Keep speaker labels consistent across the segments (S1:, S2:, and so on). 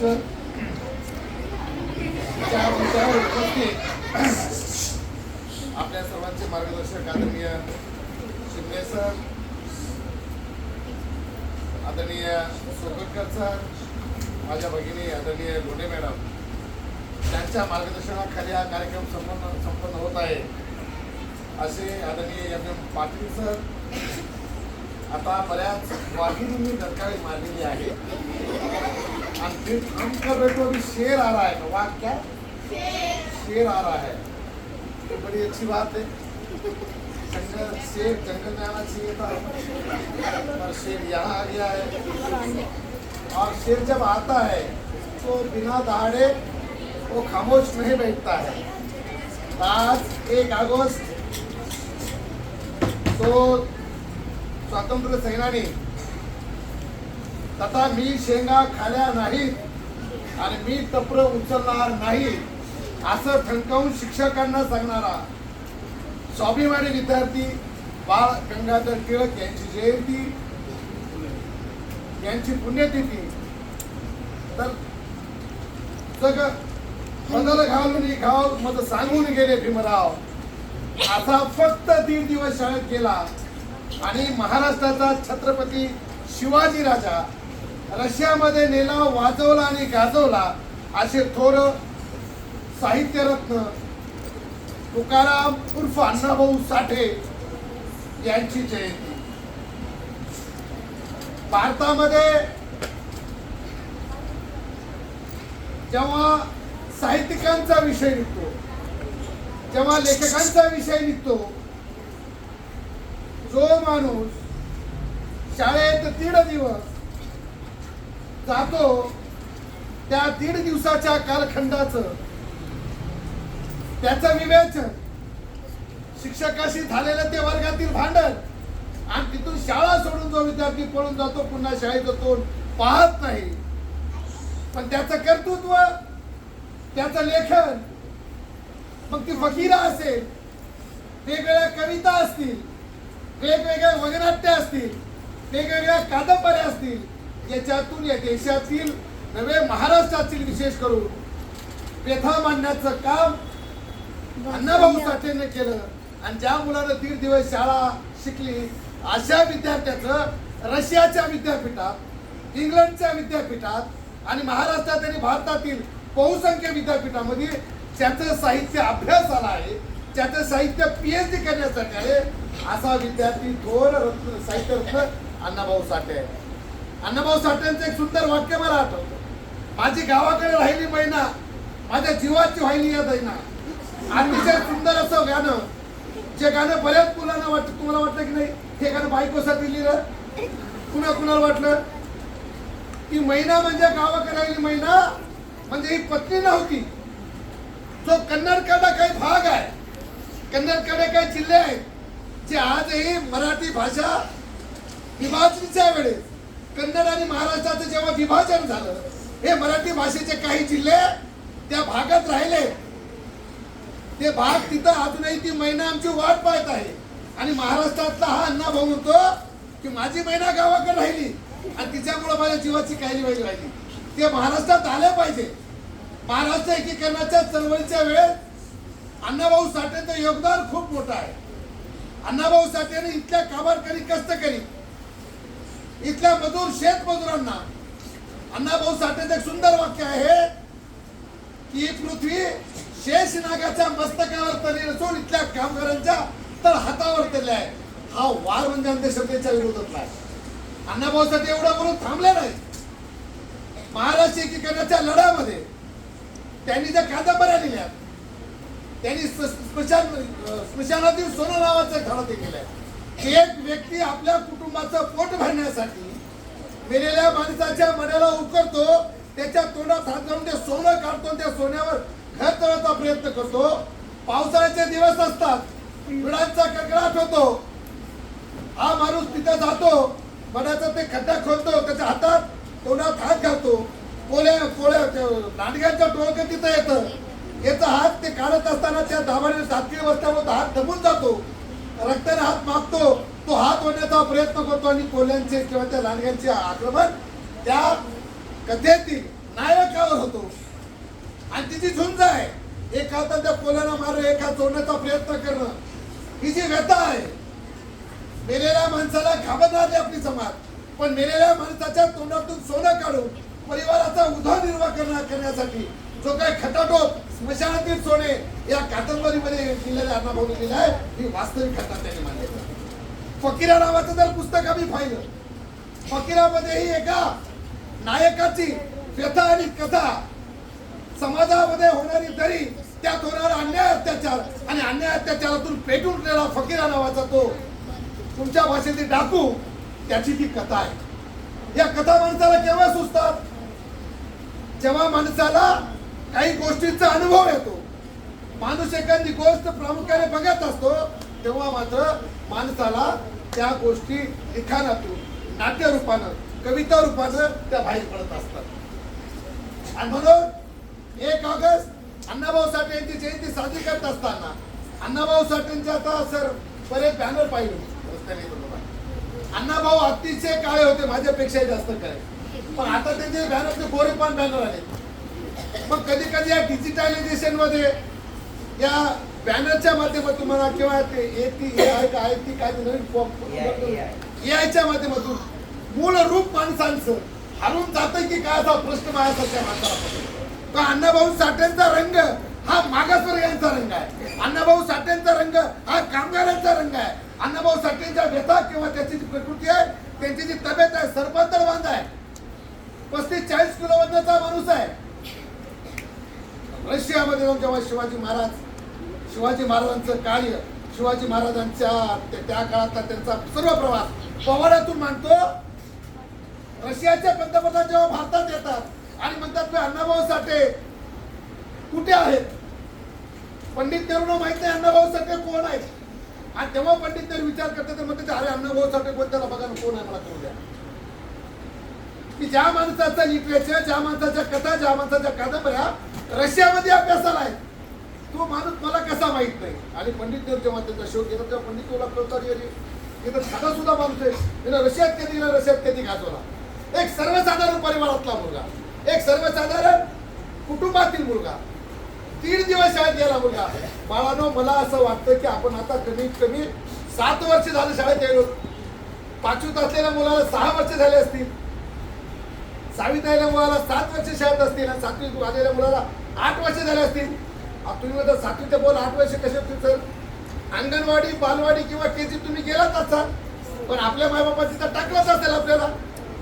S1: Sir त्या मंचावर उपस्थित आपल्या सर्वांचे मार्गदर्शक आदरणीय शिंदे सर आदरणीय सोबतकर सर माझ्या भगिनी आदरणीय लोणे मॅडम त्यांच्या मार्गदर्शनाखाली हा कार्यक्रम संपन्न संपन्न होत आहे. असे आदरणीय एम. एम. पाटील सर आता बऱ्याच वाहिनी मी दरकारी मारलेली आहे. फिर हम कर रहे तो अभी शेर आ रहा है वाघ क्या शेर आ रहा है। तो बड़ी अच्छी बात है जंगल शेर जंगल में आना चाहिए था पर शेर यहाँ आ गया है। और शेर जब आता है तो बिना दहाड़े वो खामोश नहीं बैठता है। आज एक अगस्त तो स्वतंत्र सेनानी तथा मी शेंगा खाल्या नाहीत आणि मी तप्र उचलणार नाही असं ठणकावून शिक्षकांना सांगणारा स्वाभिमानी विद्यार्थी बाळ गंगाधर टिळक यांची जयंती यांची पुण्यतिथी. तर सगळं बदल घालून घाव मग सांगून गेले भीमराव. असा फक्त दीड दिवस शाळेत गेला आणि महाराष्ट्राचा छत्रपती शिवाजी राजा रशियामध्ये नेला वाजवला आणि गाजवला असे थोर साहित्यरत्न तुकाराम उर्फ अण्णाभाऊ साठे यांची जयंती. भारतामध्ये जेव्हा साहित्यिकांचा विषय निघतो जेव्हा लेखकांचा विषय निघतो जो माणूस शाळेत दीड दिवस जातो त्या दीड दिवसाच्या कालखंडाचं. त्याचं विवेचन शिक्षकाशी झालेलं ते वर्गातील भांडण. आणि तिथून शाळा सोडून जो विद्यार्थी पळून जातो पुन्हा शाळेचं तोंड पाहत नाही. पण त्याचं कर्तृत्व त्याचं लेखन मग ती फकीरा असेल वेगवेगळ्या कविता असतील वेगवेगळ्या वगनाट्य असतील वेगवेगळ्या कादंबऱ्या असतील याच्यातून या देशातील नव्हे महाराष्ट्रातील विशेष करून व्यथा मांडण्याचं काम अण्णाभाऊ साठेने केलं. आणि ज्या मुलानं दीड दिवस शाळा शिकली अशा विद्यार्थ्याचं रशियाच्या विद्यापीठात इंग्लंडच्या विद्यापीठात आणि महाराष्ट्रात आणि भारतातील बहुसंख्य विद्यापीठामध्ये त्याचं साहित्य अभ्यासाला आहे त्याचं साहित्य पीएच डी करण्यासाठी आहे असा विद्यार्थी थोर रत्न साहित्य रत्न अण्णाभाऊ साठे आहे अण्णाभाऊ साठ्यांचं एक सुंदर वाक्य मला आठवतं. माझी गावाकडे राहिली महिना माझ्या जीवाची व्हायली या दैना. अतिशय सुंदर असं गाणं जे गाणं बऱ्याच मुलांना वाटतं तुम्हाला वाटतं की नाही? हे गाणं बायकोसाठी लिहिलं. कुणा कुणाला वाटलं? की महिना म्हणजे गावाकडे राहिली महिना म्हणजे ही पत्नी नव्हती. जो कन्नडकडा काही भाग आहे कन्नडकडे काही जिल्हे आहेत जे आजही मराठी भाषा विभाजनीच्या वेळेस कन्नड आणि महाराष्ट्राचं जेव्हा विभाजन झालं हे मराठी भाषेचे काही जिल्हे त्या भागात राहिले. ते भाग तिथं अजूनही ती महिना आमची वाट पाहत आहे. आणि महाराष्ट्रातला हा अण्णा भाऊ म्हणतो की माझी महिना गावाकडे राहिली आणि तिच्यामुळे माझ्या जीवाची काही वाईली राहिली. ते महाराष्ट्रात आले पाहिजे. महाराष्ट्र एकीकरणाच्या चळवळीच्या वेळेस अण्णाभाऊ साठेचं योगदान खूप मोठं आहे. अण्णाभाऊ साठेने इथल्या काबारकरी कष्टकरी इथल्या मजूर शेत मजुरांना. अण्णाभाऊ साठेचं एक सुंदर वाक्य आहे की ही पृथ्वी शेष नागाच्या मस्तकावर तरी नसून इथल्या कामगारांच्या तर हातावर तरी आहे. हा वार म्हणजे अंधश्रद्धेच्या विरोधातला आहे. अण्णाभाऊसाठी एवढं म्हणून थांबले नाही महाराष्ट्र एकीकरणाच्या लढ्यामध्ये त्यांनी ज्या कादंबऱ्या लिहिल्या त्यांनी स्मशान स्मशानातील सोनं नावाचं धडा ते आहे एक व्यक्ती आपल्या कुटुंबाचं पोट भरण्यासाठी मेलेल्या माणसाच्या मनाला उकरतो त्याच्या तोंडात हात घालून ते सोनं काढतो त्या सोन्यावर घर तळाचा प्रयत्न करतो. पावसाळ्याचे दिवस असतात विळांचा कडकडाट होतो. हा माणूस तिथे जातो मनाचा ते खड्डा खोलतो त्याच्या हातात तोंडात हात घालतो. कोल्या कोळ्या नांडग्यांचं टोळकं तिथं येतं. याचा हात ते काढत असताना त्या दाबाने सातवी अवस्थेमध्ये हात दबून जातो. रक्ताने हात मागतो तो हात ओढण्याचा प्रयत्न करतो आणि कोल्यांचे किंवा त्या लांडग्यांचे आक्रमण त्या कथेतील नायकावर होतो. आणि तिची झुंज आहे. एक हातात त्या कोल्याला मारणं एक हात प्रयत्न करणं. ही जी व्यथा आहे मेलेल्या माणसाला घाबरणारी आपली समाज. पण मेलेल्या माणसाच्या तोंडातून सोनं काढून परिवाराचा उदरनिर्वाह करण्या करण्यासाठी जो काही खटाटोप स्मशानातील सोने या कादंबरीमध्ये लिहिलेल्या अण्णाभाऊने दिला आहे ही वास्तविक घटना त्यांनी मांडली फकीरा नावाचं जर पुस्तक आम्ही पाहिलं फकीरामध्येही एका नायकाची व्यथा आणि कथा समाजामध्ये होणारी दरी त्यात होणारा अन्याय अत्याचार आणि अन्याय अत्याचारातून पेटून उठलेला फकीरा नावाचा तो तुमच्या भाषेतील डाकू त्याची ती कथा आहे. या कथा माणसाला केव्हा सुचतात? जेव्हा माणसाला काही गोष्टींचा अनुभव येतो. माणूस एखादी गोष्ट प्रामुख्याने बघत असतो तेव्हा मात्र माणसाला त्या गोष्टी लिखाणातून नाट्य रूपानं कविता रूपानं त्या बाहेर पडत असतात. आणि म्हणून एक ऑगस्ट अण्णाभाऊ साठे यांची जयंती साजरी करत असताना अण्णाभाऊ साठेंचे आता सर बरेच बॅनर पाहिले. रस्त्याने अण्णाभाऊ अतिशय काळे होते माझ्यापेक्षा जास्त काळे पण आता त्यांचे बॅनर ते गोरे पण बॅनर आले. मग कधी कधी या डिजिटलायझेशनमध्ये या बॅनरच्या माध्यमातून म्हणा किंवा ते ए आय काय ती काय नवीन फॉर्म माध्यमातून मूळ रूप माणसांचं हरून जातं की काय असा प्रश्न माझ्यासारख्या माणसाला. का अण्णाभाऊ साठेंचा रंग हा मागासवर्गीयांचा रंग आहे. अण्णाभाऊ साठेंचा रंग हा कामगारांचा रंग आहे. अण्णाभाऊ साठेंच्या व्यथा किंवा त्याची जी प्रकृती आहे त्यांची जी तब्येत आहे सरपंतर बांध आहे. पस्तीस चाळीस किलो वजनाचा माणूस आहे. रशियामध्ये जाऊन जेव्हा शिवाजी महाराज शिवाजी महाराजांचं कार्य शिवाजी महाराजांच्या त्या- काळातला त्यांचा सर्व प्रवास पवाड्यातून मांडतो. रशियाचे पंतप्रधान जेव्हा भारतात येतात आणि म्हणतात की अण्णाभाऊ साठे कुठे आहेत? पंडित नेहरूंना माहीत नाही अण्णाभाऊ साठे कोण आहेत. आणि तेव्हा पंडित नेहरू विचार करतात तर म्हणते अरे अण्णाभाऊ साठे कोण? त्याला बघा कोण आहे मला कळू द्या. की ज्या माणसाचं लिटरेचर ज्या माणसाच्या कथा ज्या माणसाच्या कादंबऱ्या रशियामध्ये अभ्यासाला आहेत तो माणूस मला कसा माहीत नाही? आणि पंडित नेहरू जेव्हा त्यांचा शोध घेतात तेव्हा पंडित नेहरूला कळतात अरे तर साधा सुद्धा माणूस आहे. रशियात कधी गेला? रशियात कधी घातवला एक सर्वसाधारण परिवारातला मुलगा एक सर्वसाधारण कुटुंबातील मुलगा तीन दिवस शाळेत गेला मुलगा. बाळानो मला असं वाटतं की आपण आता कमीत कमी सात वर्ष झालं शाळेत गेलो पाचवीत असलेल्या मुलाला सहा वर्ष झाले असतील. सहावीत मुलाला सात वर्ष शाळेत असतील आणि सातवी आलेल्या मुलाला आठ वर्ष झाले असतील. तुम्ही म्हणता सातवी ते बोल आठ वर्ष कसे होतील सर? अंगणवाडी बालवाडी किंवा के जी तुम्ही गेलाच असाल पण आपल्या मायबापा तिथं टाकलंच असेल आपल्याला.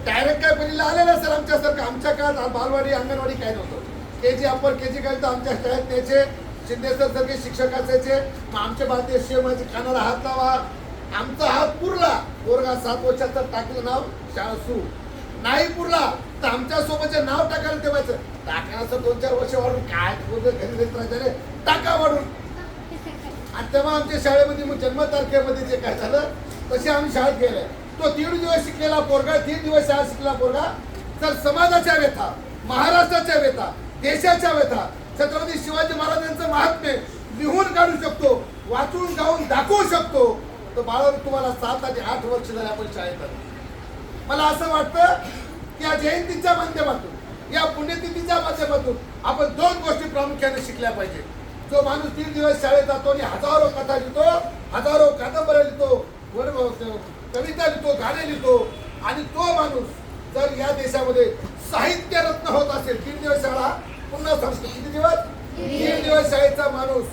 S1: डायरेक्ट काय पहिला आलेलं असेल आमच्यासारखं. आमच्या काळात बालवाडी अंगणवाडी काय नव्हतं. के जी अप्पर के जी काय तर आमच्या शाळेत त्याचे शिंदे सर सारखे शिक्षक असायचे. मग आमच्या भारतीय शिवमाची कानाला हात लावा. आमचा हात पुरला. पोरगा सात वर्षाचं टाकलं नाव शाळा सुरू. नाही पुरला. तर आमच्या सोबतचे नाव टाकायला ठेवायचं. टाकायचं दोन चार वर्ष वाढून काय घरी देत टाका वाढून. आणि तेव्हा आमच्या शाळेमध्ये मग जन्मतारखेमध्ये जे काय झालं तसे आम्ही शाळेत गेले. तो दीड दिवस शिकलेला पोरगा तीन दिवस शाळा शिकलेला पोरगा तर समाजाच्या व्यथा महाराष्ट्राच्या व्यथा देशाच्या व्यथा छत्रपती शिवाजी महाराजांचं महात्म्य लिहून काढू शकतो वाचून गाऊन दाखवू शकतो. तर बाळ तुम्हाला सात आणि आठ वर्ष झाले आपण शाळेत मला असं वाटतं या जयंतीच्या माध्यमातून या पुण्यतिथीच्या माध्यमातून आपण दोन गोष्टी प्रामुख्याने शिकल्या पाहिजे. जो माणूस तीन दिवस शाळेत जातो आणि हजारो कथा लिहितो हजारो कादंबऱ्या लिहितो कविता लिहितो गाणे लिहितो आणि तो माणूस जर या देशामध्ये साहित्य रत्न होत असेल तीन दिवस शाळा पुन्हा सांगतो किती दिवस? तीन दिवस शाळेचा माणूस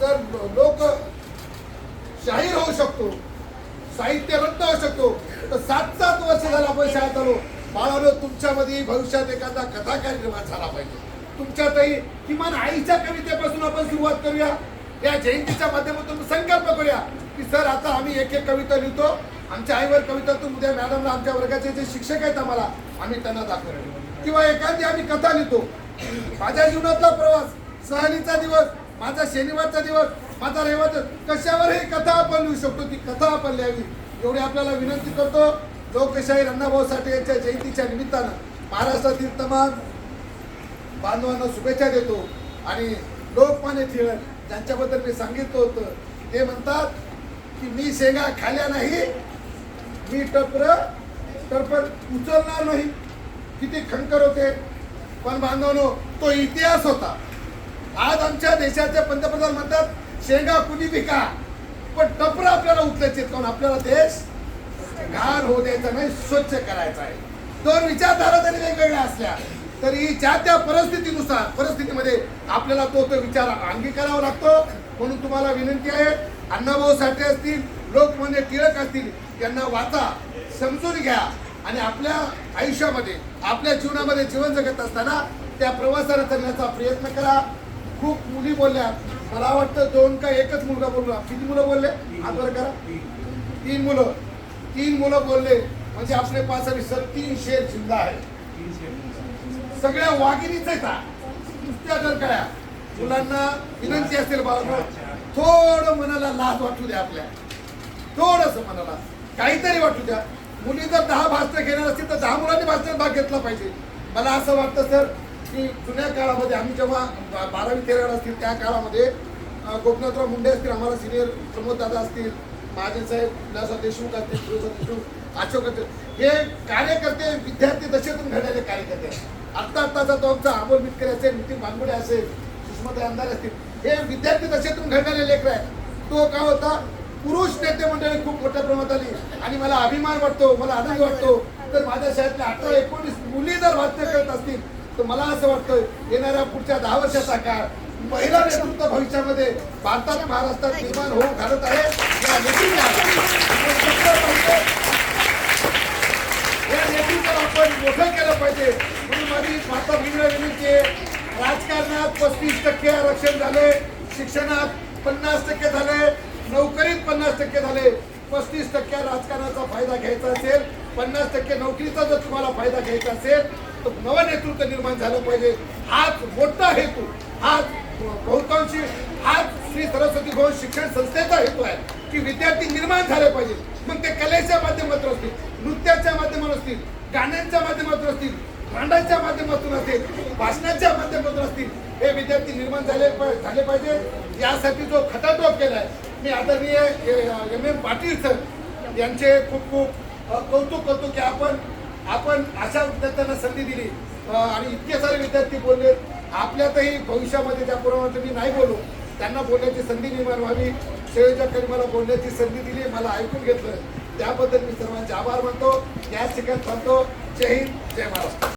S1: जर लोक शाहीर होऊ शकतो साहित्य रत्न होऊ शकतो तर सात सात वर्ष झाला आपण शाळेत आलो बाळानं तुमच्यामध्ये भविष्यात एखादा कथा कार्यक्रम झाला पाहिजे. तुमच्यातही किमान आईच्या कवितेपासून आपण सुरुवात करूया. या जयंतीच्या माध्यमातून संकल्प करूया की सर आता आम्ही एक एक कविता लिहितो. आमच्या आईवर कवितातून उद्या मॅडमला आमच्या वर्गाचे जे शिक्षक आहेत आम्हाला आम्ही त्यांना दाखवू किंवा एखादी आम्ही कथा लिहितो. माझ्या जीवनातला प्रवास सहलीचा दिवस माझा शनिवारचा दिवस माझा रविवारचा कशावरही कथा आपण लिहू शकतो. ती कथा आपण लिहावी. एवढी आपल्याला विनंती करतो. लोकशाहीर अण्णाभाऊ साठे यांच्या जयंतीच्या निमित्तानं महाराष्ट्रातील तमाम बांधवांना शुभेच्छा देतो आणि लोकमान्य टिळक ज्यांच्याबद्दल मी सांगितलं होतं ते म्हणतात की मी शेंगा खाल्या नाही मी टपर टपर उचलणार नाही. किती खंकर होते. पण बांधवनो तो इतिहास होता. आज आमच्या देशाचे पंतप्रधान म्हणतात शेंगा कुणी विका पण टपरं आपल्याला उचलायचे कारण आपल्याला देश घाण होऊ द्यायचा नाही स्वच्छ करायचा आहे. दोन विचारधारा जरी वेगवेगळ्या असल्या तरी ज्या त्या परिस्थितीनुसार परिस्थितीमध्ये आपल्याला तो तो विचार अंगीकारावा लागतो. म्हणून तुम्हाला विनंती आहे अण्णाभाऊ साठे असतील लोकमान्य टिळक असतील यांना वाचा समजून घ्या आणि आपल्या आयुष्यामध्ये आपल्या जीवनामध्ये जीवन जगत असताना त्या प्रवासाला करण्याचा प्रयत्न करा. खूप मुली बोलल्या मला वाटतं दोन का एकच मुलगा बोलला किती मुलं बोलले? आदर करा. तीन मुलं. तीन मुलं बोलले म्हणजे आपले पाच सर तीन शेर जिल्हा आहे सगळ्या वाघिणीच आहेत त्या नुसत्या डरकळ्या मुलांना विनंती असेल बाळ थोडं मनाला लाज वाटू द्या आपल्या. थोडस मनाला. काहीतरी वाटू द्या. मुली जर दहा भाषणं घेणार असतील तर दहा मुलांनी भाषणात भाग घेतला पाहिजे. मला असं वाटतं सर की जुन्या काळामध्ये आम्ही जेव्हा बारावी तेरावी असतील त्या काळामध्ये गोपनाथराव मुंडे असतील आम्हाला सिनियर प्रमोद दादा असतील महाजन साहेब विलासराव देशमुख असतील फिरोजराव देशमुख अशोक असतील हे कार्यकर्ते विद्यार्थी दशेतून घडलेले कार्यकर्ते आत्ता आत्ताचा तो आमचा अमोल मिटकर असेल नितीन भानगुडे असेल सुषमाताई आमदार असतील हे विद्यार्थी दशेतून घडलेले लेकर आहेत. तो का होता? पुरुष नेते मंडळी खूप मोठ्या प्रमाणात आली. आणि मला अभिमान वाटतो मला आनंद वाटतो. तर माझ्या शाळेतल्या अठरा एकोणीस मुली जर भाषण करत असतील तर मला असं वाटतं येणाऱ्या पुढच्या दहा वर्षाचा काळ महिला नेतृत्व भविष्यामध्ये भारतात महाराष्ट्रात निर्माण होऊ घालत आहे. या नेतृत्वाला या नेतृत्वाला आपण मोठं केलं पाहिजे. म्हणून माझी माता आहे राजकारणात पस्तीस टक्के आरक्षण झाले शिक्षणात पन्नास टक्के झाले नोकरीत पन्नास टक्के झाले. पस्तीस टक्के राजकारणाचा फायदा घ्यायचा असेल पन्नास टक्के नोकरीचा जर तुम्हाला फायदा घ्यायचा असेल तर नवं नेतृत्व निर्माण झालं पाहिजे. हाच मोठा हेतू हाच बहुतांशी आज श्री सरस्वती भवन शिक्षण संस्थेचा हेतू आहे की विद्यार्थी निर्माण झाले पाहिजे मग ते कलेच्या माध्यमातून असतील नृत्याच्या माध्यमातून असतील गाण्यांच्या माध्यमातून असतील भांडांच्या माध्यमातून असतील भाषणाच्या माध्यमातून असतील हे विद्यार्थी निर्माण झाले झाले पाहिजे. यासाठी जो खटाटोप आहे मी आदरणीय एम एम पाटील सर यांचे खूप खूप कौतुक करतो की आपण आपण अशा विद्यार्थ्यांना संधी दिली. आणि इतके सारे विद्यार्थी बोलले आपल्यातही भविष्यामध्ये त्या पुरावांचं मी नाही बोलू. त्यांना बोलण्याची संधी निर्माण व्हावी. संयोजकांनी मला बोलण्याची संधी दिली मला ऐकून घेतलं. त्याबद्दल मी सर्वांचे आभार मानतो. या ठिकाणी थांबतो जय हिंद जय महाराष्ट्र.